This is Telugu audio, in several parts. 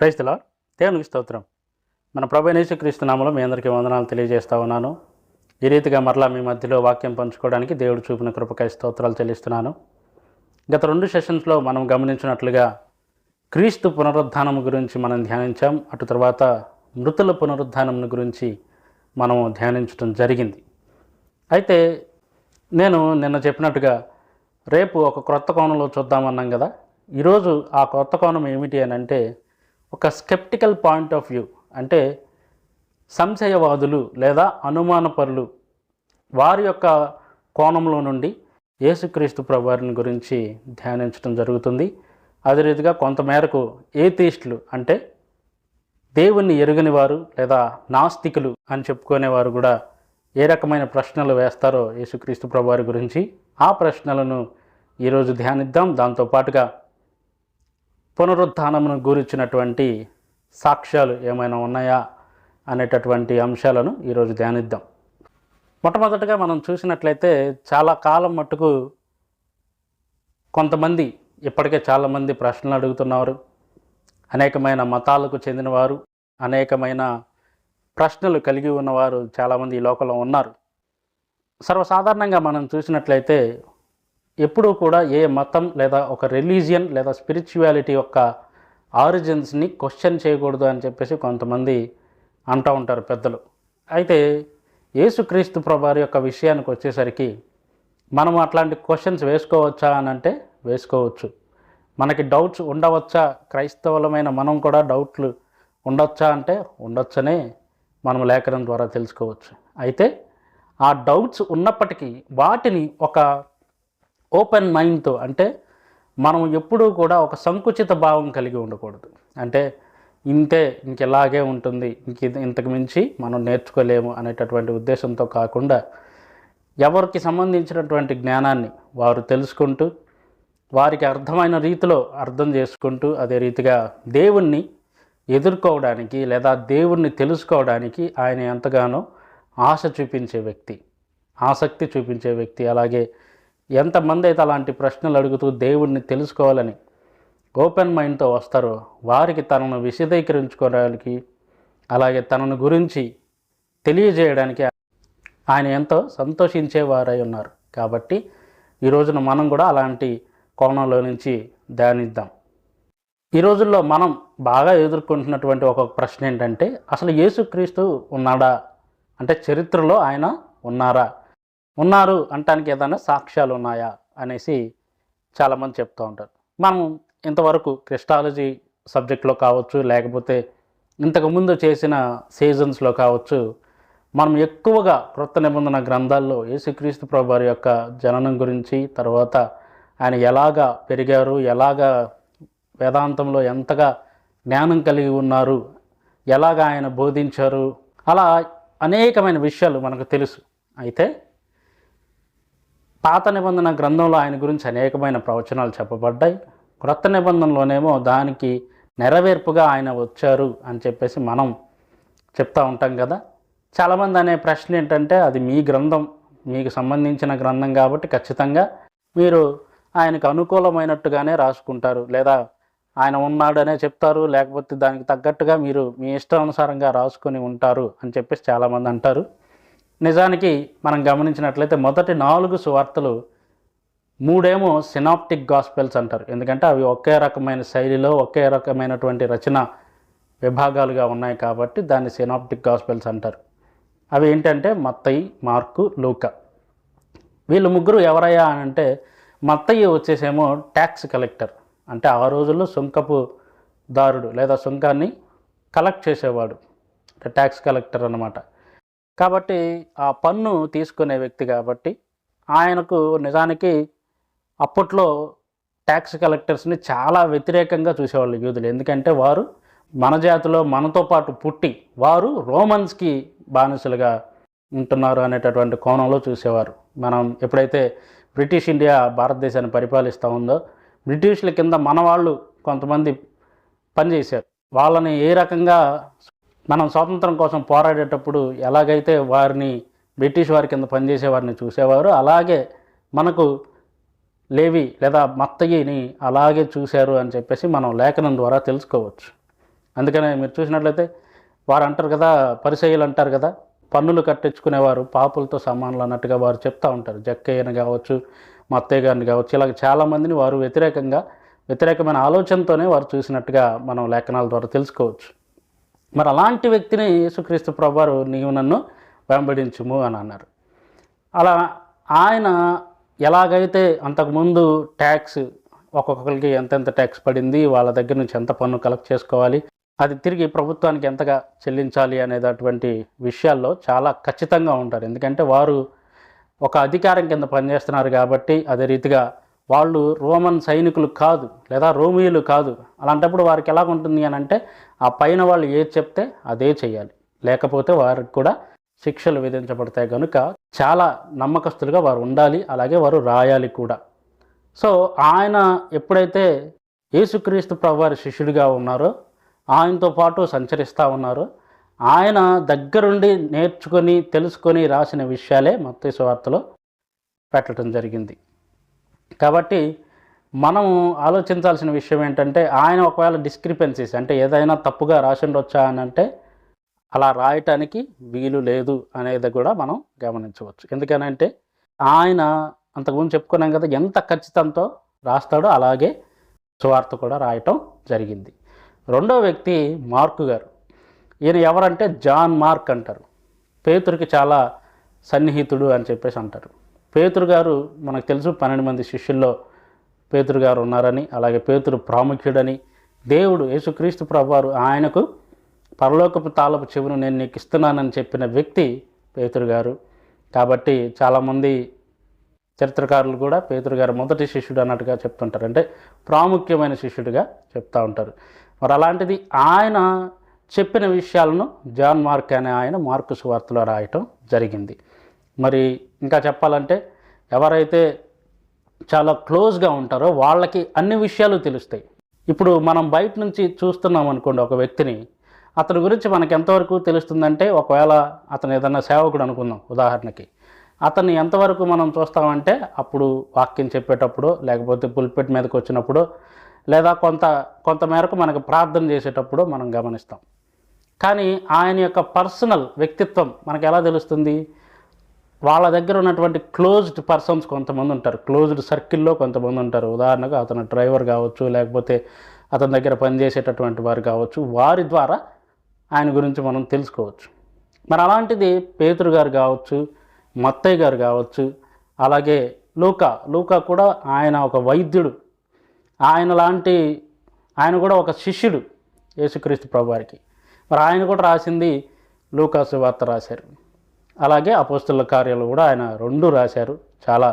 క్రైస్తల దేవునికి స్తోత్రం. మన ప్రభు నేసుక్రీస్తు నామలో మీ అందరికీ వందనాలు తెలియజేస్తా ఉన్నాను. ఈ రీతిగా మరలా మీ మధ్యలో వాక్యం పంచుకోవడానికి దేవుడు చూపిన కృపకై స్తోత్రాలు చెల్లిస్తున్నాను. గత రెండు సెషన్స్లో మనం గమనించినట్లుగా క్రీస్తు పునరుద్ధానం గురించి మనం ధ్యానించాం. అటు తర్వాత మృతుల పునరుద్ధానం గురించి మనం ధ్యానించడం జరిగింది. అయితే నేను నిన్న చెప్పినట్టుగా రేపు ఒక క్రొత్త కోణంలో చూద్దామన్నాం కదా. ఈరోజు ఆ కొత్త కోణం ఏమిటి అని అంటే ఒక స్కెప్టికల్ పాయింట్ ఆఫ్ వ్యూ అంటే సంశయవాదులు లేదా అనుమానపరులు వారి యొక్క కోణంలో నుండి యేసుక్రీస్తు ప్రభువారిని గురించి ధ్యానించడం జరుగుతుంది. అదే రీతిగా కొంతమేరకు ఏథీస్టులు అంటే దేవుణ్ణి ఎరుగని వారు లేదా నాస్తికులు అని చెప్పుకునేవారు కూడా ఏ రకమైన ప్రశ్నలు వేస్తారో యేసుక్రీస్తు ప్రభువారి గురించి ఆ ప్రశ్నలను ఈరోజు ధ్యానిద్దాం. దాంతోపాటుగా పునరుత్థానమును గురించినటువంటి సాక్ష్యాలు ఏమైనా ఉన్నాయా అనేటటువంటి అంశాలను ఈరోజు ధ్యానిద్దాం. మొట్టమొదటగా మనం చూసినట్లయితే చాలా కాలం మట్టుకు కొంతమంది ఇప్పటికే చాలామంది ప్రశ్నలు అడుగుతున్నారు అనేకమైన మతాలకు చెందినవారు అనేకమైన ప్రశ్నలు కలిగి ఉన్నవారు చాలామంది ఈ లోకంలో ఉన్నారు. సర్వసాధారణంగా మనం చూసినట్లయితే ఎప్పుడూ కూడా ఏ మతం లేదా ఒక రిలీజియన్ లేదా స్పిరిచువాలిటీ యొక్క ఆరిజిన్స్ని క్వశ్చన్ చేయకూడదు అని చెప్పేసి కొంతమంది అంటూ ఉంటారు పెద్దలు. అయితే యేసుక్రీస్తు ప్రభారి యొక్క విషయానికి వచ్చేసరికి మనం అట్లాంటి క్వశ్చన్స్ వేసుకోవచ్చా అని అంటే వేసుకోవచ్చు. మనకి డౌట్స్ ఉండవచ్చా? క్రైస్తవులమైన మనం కూడా డౌట్లు ఉండొచ్చా అంటే ఉండొచ్చనే మనం లేఖనం ద్వారా తెలుసుకోవచ్చు. అయితే ఆ డౌట్స్ ఉన్నప్పటికీ వాటిని ఒక ఓపెన్ మైండ్తో అంటే మనం ఎప్పుడూ కూడా ఒక సంకుచిత భావం కలిగి ఉండకూడదు. అంటే ఇంతే ఇంకెలాగే ఉంటుంది ఇంక ఇంతకు మించి మనం నేర్చుకోలేము అనేటటువంటి ఉద్దేశంతో కాకుండా ఎవరికి సంబంధించినటువంటి జ్ఞానాన్ని వారు తెలుసుకుంటూ వారికి అర్థమైన రీతిలో అర్థం చేసుకుంటూ అదే రీతిగా దేవుణ్ణి ఎదుర్కోవడానికి లేదా దేవుణ్ణి తెలుసుకోవడానికి ఆయన ఎంతగానో ఆశ చూపించే వ్యక్తి ఆసక్తి చూపించే వ్యక్తి అలాగే ఎంతమంది అయితే అలాంటి ప్రశ్నలు అడుగుతూ దేవుణ్ణి తెలుసుకోవాలని ఓపెన్ మైండ్తో వస్తారో వారికి తనను విశదీకరించుకోవడానికి అలాగే తనను గురించి తెలియజేయడానికి ఆయన ఎంతో సంతోషించేవారై ఉన్నారు. కాబట్టి ఈ రోజున మనం కూడా అలాంటి కోణంలో నుంచి ధ్యానిద్దాం. ఈ రోజుల్లో మనం బాగా ఎదుర్కొంటున్నటువంటి ఒక ప్రశ్న ఏంటంటే అసలు యేసుక్రీస్తు ఉన్నాడా? అంటే చరిత్రలో ఆయన ఉన్నారా? ఉన్నారు అంటానికి ఏదైనా సాక్ష్యాలు ఉన్నాయా అనేసి చాలామంది చెప్తూ ఉంటారు. మనం ఇంతవరకు క్రిస్టాలజీ సబ్జెక్ట్లో కావచ్చు లేకపోతే ఇంతకుముందు చేసిన సీజన్స్లో కావచ్చు మనం ఎక్కువగా క్రొత్త నిబంధన గ్రంథాల్లో యేసుక్రీస్తు ప్రభు యొక్క జననం గురించి తర్వాత ఆయన ఎలాగా పెరిగారు ఎలాగా వేదాంతంలో ఎంతగా జ్ఞానం కలిగి ఉన్నారు ఎలాగ ఆయన బోధించారు అలా అనేకమైన విషయాలు మనకు తెలుసు. అయితే పాత నిబంధన గ్రంథంలో ఆయన గురించి అనేకమైన ప్రవచనాలు చెప్పబడ్డాయి. క్రొత్త నిబంధనలోనేమో దానికి నెరవేర్పుగా ఆయన వచ్చారు అని చెప్పేసి మనం చెప్తా ఉంటాం కదా. చాలామంది అనే ప్రశ్న ఏంటంటే అది మీ గ్రంథం మీకు సంబంధించిన గ్రంథం కాబట్టి ఖచ్చితంగా మీరు ఆయనకు అనుకూలమైనట్టుగానే రాసుకుంటారు. లేదా ఆయన ఉన్నాడనే చెప్తారు లేకపోతే దానికి తగ్గట్టుగా మీరు మీ ఇష్టానుసారంగా రాసుకొని ఉంటారు అని చెప్పేసి చాలామంది అంటారు. నిజానికి మనం గమనించినట్లయితే మొదటి నాలుగు సువార్తలు మూడేమో సినాప్టిక్ గాస్పెల్స్ అంటారు. ఎందుకంటే అవి ఒకే రకమైన శైలిలో ఒకే రకమైనటువంటి రచన విభాగాలుగా ఉన్నాయి కాబట్టి దాన్ని సినాప్టిక్ గాస్పెల్స్ అంటారు. అవి ఏంటంటే మత్తయి మార్కు లూక. వీళ్ళు ముగ్గురు ఎవరయ్యా అని అంటే మత్తయ్య వచ్చేసేమో ట్యాక్స్ కలెక్టర్. అంటే ఆ రోజుల్లో సుంకపు దారుడు లేదా సుంకాన్ని కలెక్ట్ చేసేవాడు. అంటే ట్యాక్స్ కలెక్టర్ అన్నమాట. కాబట్టి ఆ పన్ను తీసుకునే వ్యక్తి కాబట్టి ఆయనకు నిజానికి అప్పట్లో ట్యాక్స్ కలెక్టర్స్ని చాలా వ్యతిరేకంగా చూసేవాళ్ళు యూదులు. ఎందుకంటే వారు మన జాతిలో మనతో పాటు పుట్టి వారు రోమన్స్కి బానిసలుగా ఉంటున్నారు అనేటటువంటి కోణంలో చూసేవారు. మనం ఎప్పుడైతే బ్రిటిష్ ఇండియా భారతదేశాన్ని పరిపాలిస్తూ ఉందో బ్రిటిష్ల కింద మన వాళ్ళు కొంతమంది పనిచేశారు. వాళ్ళని ఏ రకంగా మనం స్వాతంత్రం కోసం పోరాడేటప్పుడు ఎలాగైతే వారిని బ్రిటిష్ వారి కింద పనిచేసే వారిని చూసేవారు అలాగే మనకు లేవి లేదా మత్తయ్యని అలాగే చూశారు అని చెప్పేసి మనం లేఖనం ద్వారా తెలుసుకోవచ్చు. అందుకనే మీరు చూసినట్లయితే వారు అంటారు కదా పరిచయులు అంటారు కదా పన్నులు కట్టించుకునేవారు పాపులతో సమానులు అన్నట్టుగా వారు చెప్తూ ఉంటారు. జక్కయ్యని కావచ్చు మా గారిని కావచ్చు ఇలాగ చాలామందిని వారు వ్యతిరేకంగా వ్యతిరేకమైన ఆలోచనతోనే వారు చూసినట్టుగా మనం లేఖనాల ద్వారా తెలుసుకోవచ్చు. మరి అలాంటి వ్యక్తిని యేసుక్రీస్తు ప్రభువారు నీవు నన్ను వెంబడించుము అని అన్నారు. అలా ఆయన ఎలాగైతే అంతకుముందు ట్యాక్స్ ఒక్కొక్కరికి ఎంతెంత ట్యాక్స్ పడింది వాళ్ళ దగ్గర నుంచి ఎంత పన్ను కలెక్ట్ చేసుకోవాలి అది తిరిగి ప్రభుత్వానికి ఎంతగా చెల్లించాలి అనేటటువంటి విషయాల్లో చాలా ఖచ్చితంగా ఉంటారు. ఎందుకంటే వారు ఒక అధికారం కింద పనిచేస్తున్నారు కాబట్టి అదే రీతిగా వాళ్ళు రోమన్ సైనికులు కాదు లేదా రోమియోలు కాదు. అలాంటప్పుడు వారికి ఎలా ఉంటుంది అని అంటే ఆ పైన వాళ్ళు ఏది చెప్తే అదే చేయాలి లేకపోతే వారికి కూడా శిక్షలు విధించబడతాయి కనుక చాలా నమ్మకస్తులుగా వారు ఉండాలి అలాగే వారు రాయాలి కూడా. సో ఆయన ఎప్పుడైతే యేసుక్రీస్తు ప్రభువారి శిష్యుడిగా ఉన్నారో ఆయనతో పాటు సంచరిస్తూ ఉన్నారో ఆయన దగ్గరుండి నేర్చుకొని తెలుసుకొని రాసిన విషయాలే మత్తయి సువార్తలో పెట్టడం జరిగింది. కాబట్టి మనం ఆలోచించాల్సిన విషయం ఏంటంటే ఆయన ఒకవేళ డిస్క్రిపెన్సీస్ అంటే ఏదైనా తప్పుగా రాసిండొచ్చా అని అంటే అలా రాయటానికి వీలు లేదు అనేది కూడా మనం గమనించవచ్చు. ఎందుకనంటే ఆయన అంతకుముందు చెప్పుకున్నాం కదా ఎంత ఖచ్చితంతో రాస్తాడో అలాగే సువార్త కూడా రాయటం జరిగింది. రెండో వ్యక్తి మార్కు గారు. ఈయన ఎవరంటే జాన్ మార్క్ అంటారు. పేతురికి చాలా సన్నిహితుడు అని చెప్పేసి అంటారు. పేతురు గారు మనకు తెలుసు పన్నెండు మంది శిష్యుల్లో పేతురు గారు ఉన్నారని అలాగే పేతురు ప్రాముఖ్యుడని దేవుడు యేసుక్రీస్తు ప్రభువారు ఆయనకు పరలోకపు తాళపు చెవును నేను నీకు ఇస్తున్నానని చెప్పిన వ్యక్తి పేతురు గారు. కాబట్టి చాలామంది చరిత్రకారులు కూడా పేతురు గారు మొదటి శిష్యుడు అన్నట్టుగా చెప్తుంటారు. అంటే ప్రాముఖ్యమైన శిష్యుడిగా చెప్తూ ఉంటారు. మరి అలాంటిది ఆయన చెప్పిన విషయాలను జాన్ మార్క్ అనే ఆయన మార్కు సువార్తలో రాయటం జరిగింది. మరి ఇంకా చెప్పాలంటే ఎవరైతే చాలా క్లోజ్గా ఉంటారో వాళ్ళకి అన్ని విషయాలు తెలుస్తాయి. ఇప్పుడు మనం బయట నుంచి చూస్తున్నాం అనుకోండి ఒక వ్యక్తిని అతని గురించి మనకి ఎంతవరకు తెలుస్తుందంటే ఒకవేళ అతను ఏదైనా సేవకుడు అనుకుందాం ఉదాహరణకి అతన్ని ఎంతవరకు మనం చూస్తామంటే అప్పుడు వాక్యం చెప్పేటప్పుడు లేకపోతే పుల్పెట్ మీదకి వచ్చినప్పుడు లేదా కొంత కొంత మేరకు మనకు ప్రార్థన చేసేటప్పుడు మనం గమనిస్తాం. కానీ ఆయన యొక్క పర్సనల్ వ్యక్తిత్వం మనకు ఎలా తెలుస్తుంది? వాళ్ళ దగ్గర ఉన్నటువంటి క్లోజ్డ్ పర్సన్స్ కొంతమంది ఉంటారు. క్లోజ్డ్ సర్కిల్లో కొంతమంది ఉంటారు. ఉదాహరణకు అతను డ్రైవర్ కావచ్చు లేకపోతే అతని దగ్గర పనిచేసేటటువంటి వారు కావచ్చు వారి ద్వారా ఆయన గురించి మనం తెలుసుకోవచ్చు. మరి అలాంటిది పేతురు గారు కావచ్చు మత్తయ్య గారు కావచ్చు అలాగే లూకా. లూకా కూడా ఆయన ఒక వైద్యుడు. ఆయన లాంటి ఆయన కూడా ఒక శిష్యుడు యేసుక్రీస్తు ప్రభువారికి. మరి ఆయన కూడా రాసింది లూకాసు వార్త రాశారు. అలాగే అపోస్తుల కార్యాలు కూడా ఆయన రెండు రాశారు. చాలా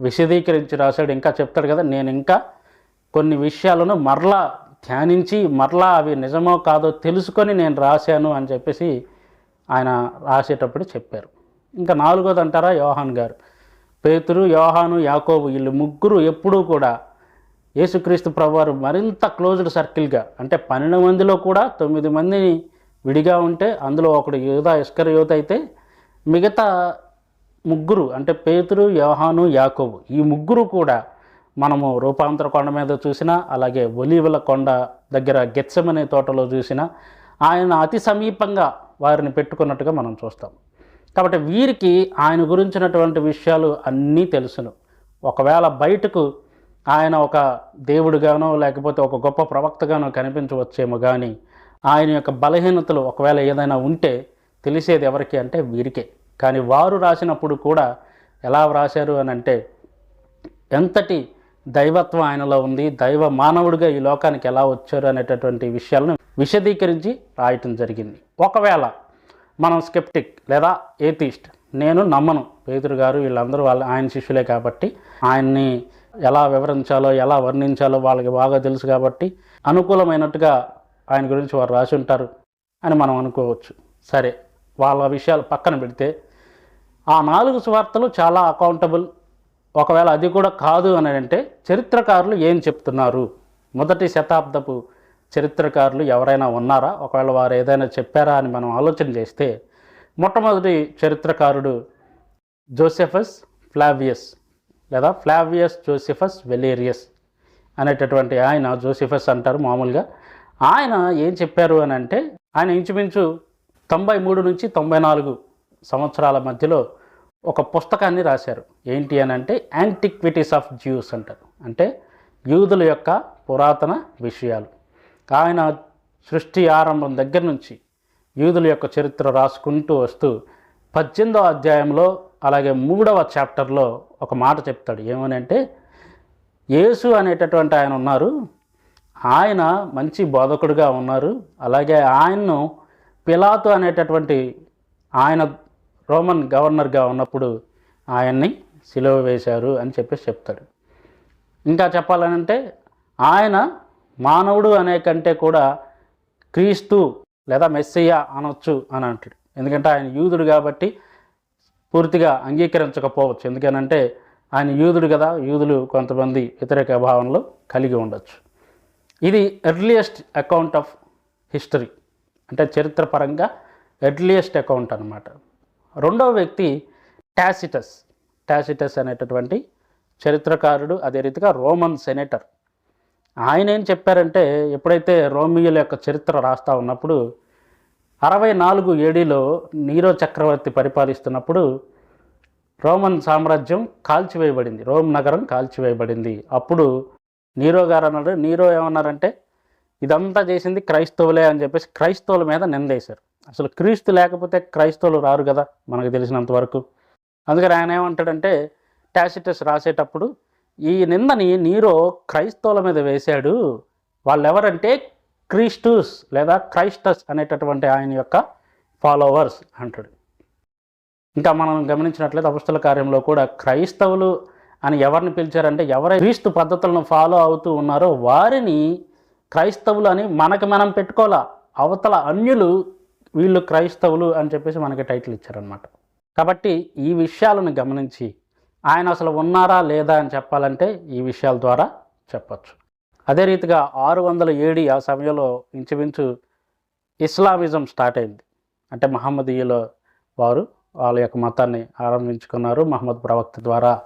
విశదీకరించి రాశాడు. ఇంకా చెప్తాడు కదా నేను ఇంకా కొన్ని విషయాలను మరలా ధ్యానించి మరలా అవి నిజమో కాదో తెలుసుకొని నేను రాశాను అని చెప్పేసి ఆయన రాసేటప్పుడు చెప్పారు. ఇంకా నాలుగోది అంటారా? యోహాన్ గారు. పేతురు యోహాను యాకోబు వీళ్ళు ముగ్గురు ఎప్పుడూ కూడా యేసుక్రీస్తు ప్రభువారు మరింత క్లోజ్డ్ సర్కిల్గా అంటే పన్నెండు మందిలో కూడా తొమ్మిది మందిని విడిగా ఉంటే అందులో ఒకడు యోధ ఇస్కర్ యోధ అయితే మిగతా ముగ్గురు అంటే పేతురు యోహాను యాకోబు ఈ ముగ్గురు కూడా మనము రూపాంతర కొండ మీద చూసినా అలాగే ఒలీవల కొండ దగ్గర గెచ్చమనే తోటలో చూసినా ఆయన అతి సమీపంగా వారిని పెట్టుకున్నట్టుగా మనం చూస్తాం. కాబట్టి వీరికి ఆయన గురించినటువంటి విషయాలు అన్నీ తెలుసును. ఒకవేళ బయటకు ఆయన ఒక దేవుడిగానో లేకపోతే ఒక గొప్ప ప్రవక్తగానో కనిపించవచ్చేమో కానీ ఆయన యొక్క బలహీనతలు ఒకవేళ ఏదైనా ఉంటే తెలిసేది ఎవరికి అంటే వీరికే. కానీ వారు రాసినప్పుడు కూడా ఎలా వ్రాశారు అని అంటే ఎంతటి దైవత్వం ఆయనలో ఉంది దైవ మానవుడిగా ఈ లోకానికి ఎలా వచ్చారు అనేటటువంటి విషయాలను విశదీకరించి రాయటం జరిగింది. ఒకవేళ మనం స్కెప్టిక్ లేదా ఏథీస్ట్ నేను నమ్మను. పేదరు గారు వీళ్ళందరూ వాళ్ళ ఆయన శిష్యులే కాబట్టి ఆయన్ని ఎలా వివరించాలో ఎలా వర్ణించాలో వాళ్ళకి బాగా తెలుసు కాబట్టి అనుకూలమైనట్టుగా ఆయన గురించి వారు రాసి ఉంటారు అని మనం అనుకోవచ్చు. సరే. వాళ్ళ విషయాలు పక్కన పెడితే ఆ నాలుగు సువార్తలు చాలా అకౌంటబుల్ ఒకవేళ అది కూడా కాదు అని అంటే చరిత్రకారులు ఏం చెప్తున్నారు? మొదటి శతాబ్దపు చరిత్రకారులు ఎవరైనా ఉన్నారా? ఒకవేళ వారు ఏదైనా చెప్పారా అని మనం ఆలోచన చేస్తే మొట్టమొదటి చరిత్రకారుడు జోసెఫస్ ఫ్లావియస్ లేదా ఫ్లావియస్ జోసెఫస్ వెలేరియస్ అనేటటువంటి ఆయన జోసెఫస్ అంటారు మామూలుగా. ఆయన ఏం చెప్పారు అని అంటే ఆయన ఇంచుమించు తొంభై మూడు నుంచి తొంభై నాలుగు సంవత్సరాల మధ్యలో ఒక పుస్తకాన్ని రాశారు. ఏంటి అని అంటే యాంటిక్విటీస్ ఆఫ్ జ్యూస్ అంటారు. అంటే యూదుల యొక్క పురాతన విషయాలు. ఆయన సృష్టి ఆరంభం దగ్గర నుంచి యూదుల యొక్క చరిత్ర రాసుకుంటూ వస్తూ పద్దెనిమిదవ అధ్యాయంలో అలాగే మూడవ చాప్టర్లో ఒక మాట చెప్తాడు. ఏమని అంటే యేసు అనేటటువంటి ఆయన ఉన్నారు. ఆయన మంచి బోధకుడుగా ఉన్నారు. అలాగే ఆయన్ను పిలాతు అనేటటువంటి ఆయన రోమన్ గవర్నర్గా ఉన్నప్పుడు ఆయన్ని సిలువ వేశారు అని చెప్పేసి చెప్తాడు. ఇంకా చెప్పాలనంటే ఆయన మానవుడు అనే కంటే కూడా క్రీస్తు లేదా మెస్సయ్య అనొచ్చు అని అంటాడు. ఎందుకంటే ఆయన యూదుడు కాబట్టి పూర్తిగా అంగీకరించకపోవచ్చు. ఎందుకనంటే ఆయన యూదుడు కదా యూదులు కొంతమంది వ్యతిరేక భావనలు కలిగి ఉండొచ్చు. ఇది ఎర్లియస్ట్ అకౌంట్ ఆఫ్ హిస్టరీ. అంటే చరిత్రపరంగా ఎర్లియస్ట్ అకౌంట్ అనమాట రెండవ వ్యక్తి టాసిటస్. టాసిటస్ అనేటటువంటి చరిత్రకారుడు అదే రీతిగా రోమన్ సెనేటర్. ఆయన ఏం చెప్పారంటే ఎప్పుడైతే రోమియోల యొక్క చరిత్ర రాస్తా ఉన్నప్పుడు అరవై నాలుగు ఏడీలో నీరో చక్రవర్తి పరిపాలిస్తున్నప్పుడు రోమన్ సామ్రాజ్యం కాల్చివేయబడింది. రోమ్ నగరం కాల్చివేయబడింది. అప్పుడు నీరో గారు అన్నాడు నీరో ఏమన్నారంటే ఇదంతా చేసింది క్రైస్తవులే అని చెప్పేసి క్రైస్తవుల మీద నిందేశారు. అసలు క్రీస్తు లేకపోతే క్రైస్తవులు రారు కదా మనకు తెలిసినంత వరకు. అందుకని ఆయన ఏమంటాడంటే టాసిటస్ రాసేటప్పుడు ఈ నిందని నీరో క్రైస్తవుల మీద వేశాడు. వాళ్ళు ఎవరంటే లేదా క్రైస్టస్ అనేటటువంటి ఆయన యొక్క ఫాలోవర్స్ అంటాడు. ఇంకా మనం గమనించినట్లయితే అపుస్తల కార్యంలో కూడా క్రైస్తవులు అని ఎవరిని పిలిచారంటే ఎవరై క్రీస్తు పద్ధతులను ఫాలో అవుతూ ఉన్నారో వారిని క్రైస్తవులు అని మనకి మనం పెట్టుకోవాలా? అవతల అన్యులు వీళ్ళు క్రైస్తవులు అని చెప్పేసి మనకి టైటిల్ ఇచ్చారనమాట కాబట్టి ఈ విషయాలను గమనించి ఆయన అసలు ఉన్నారా లేదా అని చెప్పాలంటే ఈ విషయాల ద్వారా చెప్పచ్చు. అదే రీతిగా ఆరు వందల ఏడి ఆ సమయంలో ఇంచుమించు ఇస్లామిజం స్టార్ట్ అయింది. అంటే మహమ్మదీయుల వారు వాళ్ళ యొక్క మతాన్ని ఆరంభించుకున్నారు. మహమ్మద్ ప్రవక్త ద్వారా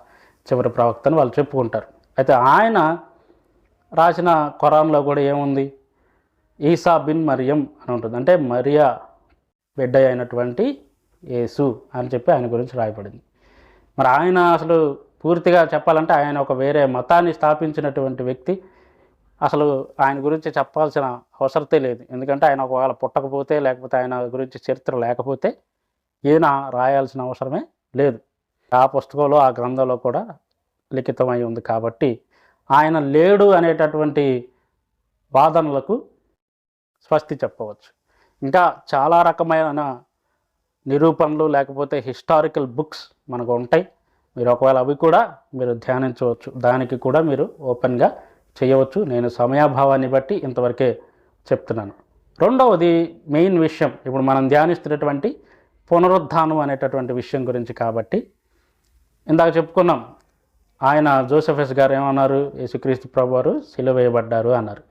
చివరి ప్రవక్తను వాళ్ళు చెప్పుకుంటారు. అయితే ఆయన రాసిన ఖురాన్లో కూడా ఏముంది? ఈసా బిన్ మరియం అని ఉంటుంది. అంటే మరియా బిడ్డ అయినటువంటి యేసు అని చెప్పి ఆయన గురించి రాయబడింది. మరి ఆయన అసలు పూర్తిగా చెప్పాలంటే ఆయన ఒక వేరే మతాన్ని స్థాపించినటువంటి వ్యక్తి. అసలు ఆయన గురించి చెప్పాల్సిన అవసరతే లేదు. ఎందుకంటే ఆయన ఒకవేళ పుట్టకపోతే లేకపోతే ఆయన గురించి చరిత్ర లేకపోతే ఈయన రాయాల్సిన అవసరమే లేదు. ఆ పుస్తకంలో ఆ గ్రంథంలో కూడా లిఖితమై ఉంది కాబట్టి ఆయన లేడు అనేటటువంటి వాదనలకు స్వస్తి చెప్పవచ్చు. ఇంకా చాలా రకమైన నిరూపణలు లేకపోతే హిస్టారికల్ బుక్స్ మనకు ఉంటాయి. మీరు ఒకవేళ అవి కూడా మీరు ధ్యానించవచ్చు. దానికి కూడా మీరు ఓపెన్గా చేయవచ్చు. నేను సమయాభావాన్ని బట్టి ఇంతవరకే చెప్తున్నాను. రెండవది మెయిన్ విషయం. ఇప్పుడు మనం ధ్యానిస్తున్నటువంటి పునరుద్ధానం అనేటటువంటి విషయం గురించి కాబట్టి ఇందాక చెప్పుకున్నాం. ఆయన జోసెఫెస్ గారు ఏమన్నారు? యేసుక్రీస్తు ప్రభు వారు సిలువ వేయబడ్డారు అన్నారు.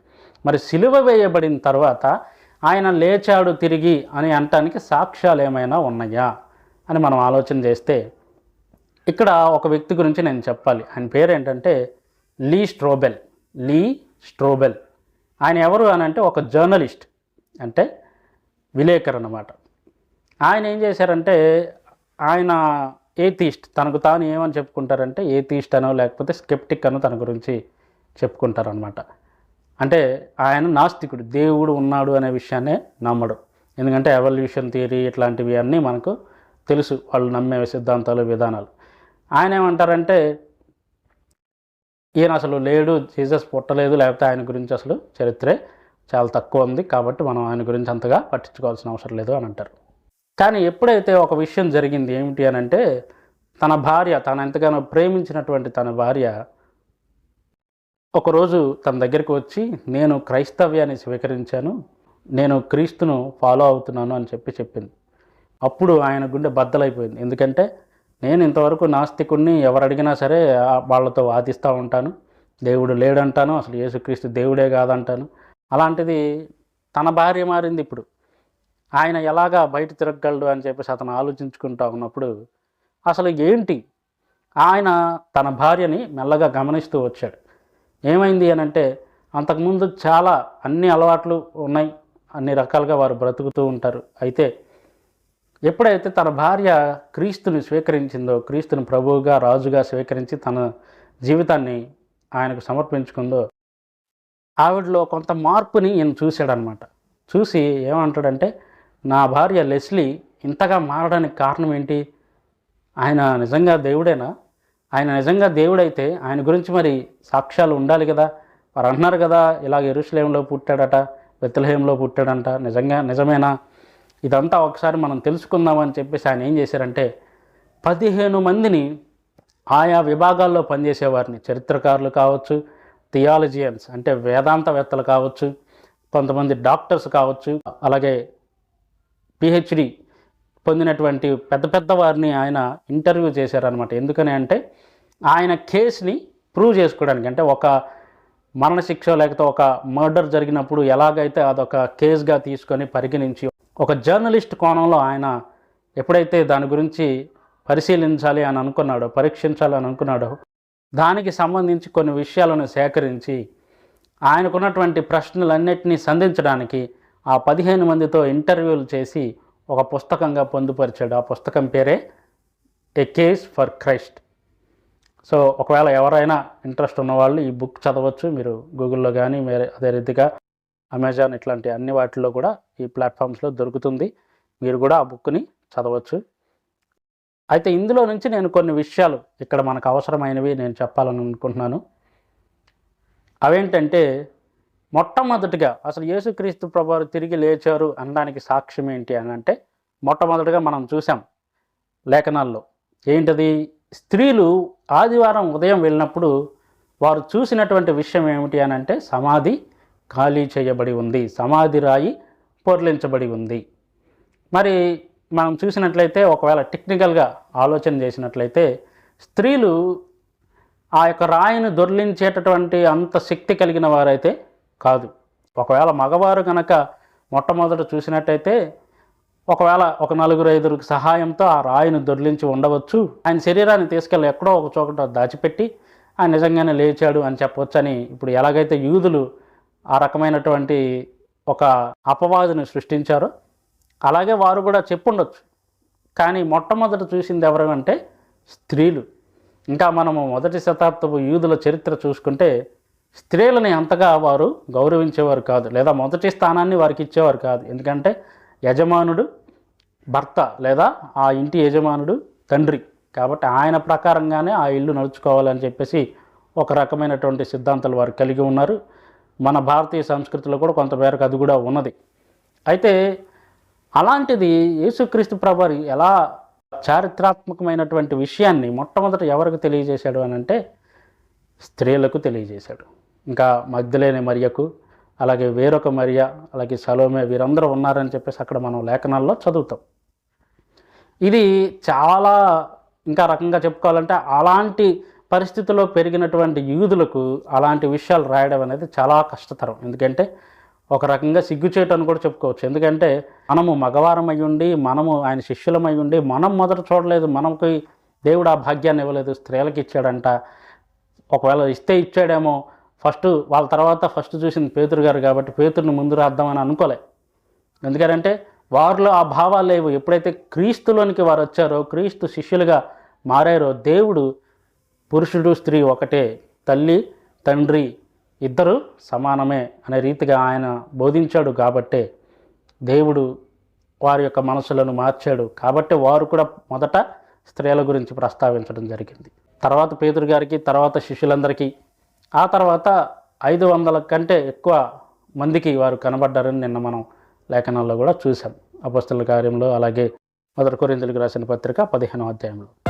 మరి సిలువ వేయబడిన తర్వాత ఆయన లేచాడు తిరిగి అని అనటానికి సాక్ష్యాలు ఏమైనా ఉన్నాయా? అని మనం ఆలోచన చేస్తే ఇక్కడ ఒక వ్యక్తి గురించి నేను చెప్పాలి. ఆయన పేరు ఏంటంటే లీ స్ట్రోబెల్. లీ స్ట్రోబెల్. ఆయన ఎవరు అని అంటే ఒక జర్నలిస్ట్. అంటే విలేకరు అన్నమాట. ఆయన ఏం చేశారంటే ఆయన ఏథీస్ట్ తనకు తాను ఏమని చెప్పుకుంటారంటే ఏథీస్ట్ అనో లేకపోతే స్కెప్టిక్ అనో తన గురించి చెప్పుకుంటారనమాట అంటే ఆయన నాస్తికుడు దేవుడు ఉన్నాడు అనే విషయాన్నే నమ్మడు. ఎందుకంటే ఎవల్యూషన్ థియరీ ఇట్లాంటివి అన్నీ మనకు తెలుసు. వాళ్ళు నమ్మే సిద్ధాంతాలు విధానాలు. ఆయన ఏమంటారంటే ఈయన అసలు లేడు జీసస్ పుట్టలేదు లేకపోతే ఆయన గురించి అసలు చరిత్రే చాలా తక్కువ ఉంది కాబట్టి మనం ఆయన గురించి అంతగా పట్టించుకోవాల్సిన అవసరం లేదు అని అంటారు. కానీ ఎప్పుడైతే ఒక విషయం జరిగింది ఏమిటి అని అంటే తన భార్య తను ఎంతగానో ప్రేమించినటువంటి తన భార్య ఒకరోజు తన దగ్గరికి వచ్చి నేను క్రైస్తవ్యాన్ని స్వీకరించాను నేను క్రీస్తును ఫాలో అవుతున్నాను అని చెప్పి చెప్పింది. అప్పుడు ఆయన గుండె బద్దలైపోయింది. ఎందుకంటే నేను ఇంతవరకు నాస్తికుణ్ణి ఎవరు అడిగినా సరే వాళ్ళతో వాదిస్తూ ఉంటాను. దేవుడు లేడంటాను అసలు యేసుక్రీస్తు దేవుడే కాదంటాను. అలాంటిది తన భార్య మారింది ఇప్పుడు. ఆయన ఎలాగా బయట తిరగగలడు అని చెప్పేసి అతను ఆలోచించుకుంటా ఉన్నప్పుడు అసలు ఏంటి? ఆయన తన భార్యని మెల్లగా గమనిస్తూ వచ్చాడు. ఏమైంది అని అంటే అంతకుముందు చాలా అన్ని అలవాట్లు ఉన్నాయి. అన్ని రకాలుగా వారు బ్రతుకుతూ ఉంటారు. అయితే ఎప్పుడైతే తన భార్య క్రీస్తుని స్వీకరించిందో క్రీస్తుని ప్రభువుగా రాజుగా స్వీకరించి తన జీవితాన్ని ఆయనకు సమర్పించుకుందో ఆవిడలో కొంత మార్పుని ఈయన చూశాడనమాట చూసి ఏమంటాడంటే నా భార్య లెస్లీ ఇంతగా మారడానికి కారణం ఏంటి? ఆయన నిజంగా దేవుడేనా? ఆయన నిజంగా దేవుడైతే ఆయన గురించి మరి సాక్ష్యాలు ఉండాలి కదా? వారు అంటున్నారు కదా ఇలాగ ఎరుసలేంలో పుట్టాడట బెత్తలహేంలో పుట్టాడంట నిజంగా నిజమేనా? ఇదంతా ఒకసారి మనం తెలుసుకుందామని చెప్పేసి ఆయన ఏం చేశారంటే పదిహేను మందిని ఆయా విభాగాల్లో పనిచేసేవారిని చరిత్రకారులు కావచ్చు థియాలజియన్స్ అంటే వేదాంతవేత్తలు కావచ్చు కొంతమంది డాక్టర్స్ కావచ్చు అలాగే పిహెచ్డి పొందినటువంటి పెద్ద పెద్ద వారిని ఆయన ఇంటర్వ్యూ చేశారనమాట ఎందుకని అంటే ఆయన కేసుని ప్రూవ్ చేసుకోవడానికి అంటే ఒక మరణశిక్ష లేకపోతే ఒక మర్డర్ జరిగినప్పుడు ఎలాగైతే అదొక కేసుగా తీసుకొని పరిగణించి ఒక జర్నలిస్ట్ కోణంలో ఆయన ఎప్పుడైతే దాని గురించి పరిశీలించాలి అని అనుకున్నాడో పరీక్షించాలి అని అనుకున్నాడో దానికి సంబంధించి కొన్ని విషయాలను సేకరించి ఆయనకున్నటువంటి ప్రశ్నలన్నింటినీ సంధించడానికి ఆ పదిహేను మందితో ఇంటర్వ్యూలు చేసి ఒక పుస్తకంగా పొందుపరిచాడు. ఆ పుస్తకం పేరే a case for Christ so ఒకవేళ ఎవరైనా ఇంట్రెస్ట్ ఉన్నవాళ్ళు ఈ బుక్ చదవచ్చు. మీరు గూగుల్లో కానీ మీరు అదే రీతిగా అమెజాన్ ఇట్లాంటి అన్ని వాటిల్లో కూడా ఈ ప్లాట్ఫామ్స్లో దొరుకుతుంది. మీరు కూడా ఆ బుక్ని చదవచ్చు. అయితే ఇందులో నుంచి నేను కొన్ని విషయాలు ఇక్కడ మనకు అవసరమైనవి నేను చెప్పాలని అనుకుంటున్నాను. అవేంటంటే మొట్టమొదటిగా అసలు యేసుక్రీస్తు ప్రభువారు తిరిగి లేచారు అనడానికి సాక్ష్యం ఏంటి అని అంటే మొట్టమొదటిగా మనం చూసాం లేఖనాల్లో. ఏంటది? స్త్రీలు ఆదివారం ఉదయం వెళ్ళినప్పుడు వారు చూసినటువంటి విషయం ఏమిటి అని అంటే సమాధి ఖాళీ చేయబడి ఉంది సమాధి రాయి పొర్లించబడి ఉంది. మరి మనం చూసినట్లయితే ఒకవేళ టెక్నికల్గా ఆలోచన చేసినట్లయితే స్త్రీలు ఆ యొక్క రాయిని దొర్లించేటటువంటి అంత శక్తి కలిగిన వారైతే కాదు. ఒకవేళ మగవారు కనుక మొట్టమొదట చూసినట్టయితే ఒకవేళ ఒక నలుగురు ఐదుగురు సహాయంతో ఆ రాయిని దొర్లించి ఉండవచ్చు. ఆయన శరీరాన్ని తీసుకెళ్ళి ఎక్కడో ఒక చోట దాచిపెట్టి ఆయన నిజంగానే లేచాడు అని చెప్పవచ్చని ఇప్పుడు ఎలాగైతే యూదులు ఆ రకమైనటువంటి ఒక అపవాదుని సృష్టించారో అలాగే వారు కూడా చెప్పుండొచ్చు. కానీ మొట్టమొదట చూసింది ఎవరు అంటే స్త్రీలు. ఇంకా మనము మొదటి శతాబ్దపు యూదుల చరిత్ర చూసుకుంటే స్త్రీలని అంతగా వారు గౌరవించేవారు కాదు లేదా మొదటి స్థానాన్ని వారికి ఇచ్చేవారు కాదు. ఎందుకంటే యజమానుడు భర్త లేదా ఆ ఇంటి యజమానుడు తండ్రి. కాబట్టి ఆయన ప్రకారంగానే ఆ ఇల్లు నడుచుకోవాలని చెప్పేసి ఒక రకమైనటువంటి సిద్ధాంతాలు వారు కలిగి ఉన్నారు. మన భారతీయ సంస్కృతిలో కూడా కొంతమేరకు అది కూడా ఉన్నది. అయితే అలాంటిది యేసుక్రీస్తు ప్రభారి ఎలా చారిత్రాత్మకమైనటువంటి విషయాన్ని మొట్టమొదట ఎవరికి తెలియజేశాడు అని అంటే స్త్రీలకు తెలియజేశాడు. ఇంకా మధ్యలేని మరియకు అలాగే వేరొక మరియ అలాగే సలోమే వీరందరూ ఉన్నారని చెప్పేసి అక్కడ మనం లేఖనాల్లో చదువుతాం. ఇది చాలా ఇంకా రకంగా చెప్పుకోవాలంటే అలాంటి పరిస్థితుల్లో పెరిగినటువంటి యూదులకు అలాంటి విషయాలు రాయడం అనేది చాలా కష్టతరం. ఎందుకంటే ఒక రకంగా సిగ్గుచేటు అని కూడా చెప్పుకోవచ్చు. ఎందుకంటే మనము మగవారం ఉండి మనము ఆయన శిష్యులమై ఉండి మనం మొదట చూడలేదు మనకి దేవుడు ఆ భాగ్యాన్ని ఇవ్వలేదు స్త్రీలకు ఇచ్చాడంట ఒకవేళ ఇస్తే ఇచ్చాడేమో ఫస్ట్ వాళ్ళ తర్వాత ఫస్ట్ చూసింది పేతురు గారు కాబట్టి పేతురుని ముందు రాద్దామని అనుకోలే. ఎందుకంటే వారిలో ఆ భావాలు లేవు. ఎప్పుడైతే క్రీస్తులోనికి వారు వచ్చారో క్రీస్తు శిష్యులుగా మారారో దేవుడు పురుషుడు స్త్రీ ఒకటే తల్లి తండ్రి ఇద్దరు సమానమే అనే రీతిగా ఆయన బోధించాడు కాబట్టే దేవుడు వారి యొక్క మనసులను మార్చాడు. కాబట్టి వారు కూడా మొదట స్త్రీల గురించి ప్రస్తావించడం జరిగింది. తర్వాత పేదరు గారికి తర్వాత శిష్యులందరికీ ఆ తర్వాత ఐదు వందల కంటే ఎక్కువ మందికి వారు కనబడ్డారని నిన్న మనం లేఖనాల్లో కూడా చూసాం అపస్తుల కార్యంలో అలాగే మొదటి కొరిందులకు రాసిన పత్రిక పదిహేనో అధ్యాయంలో.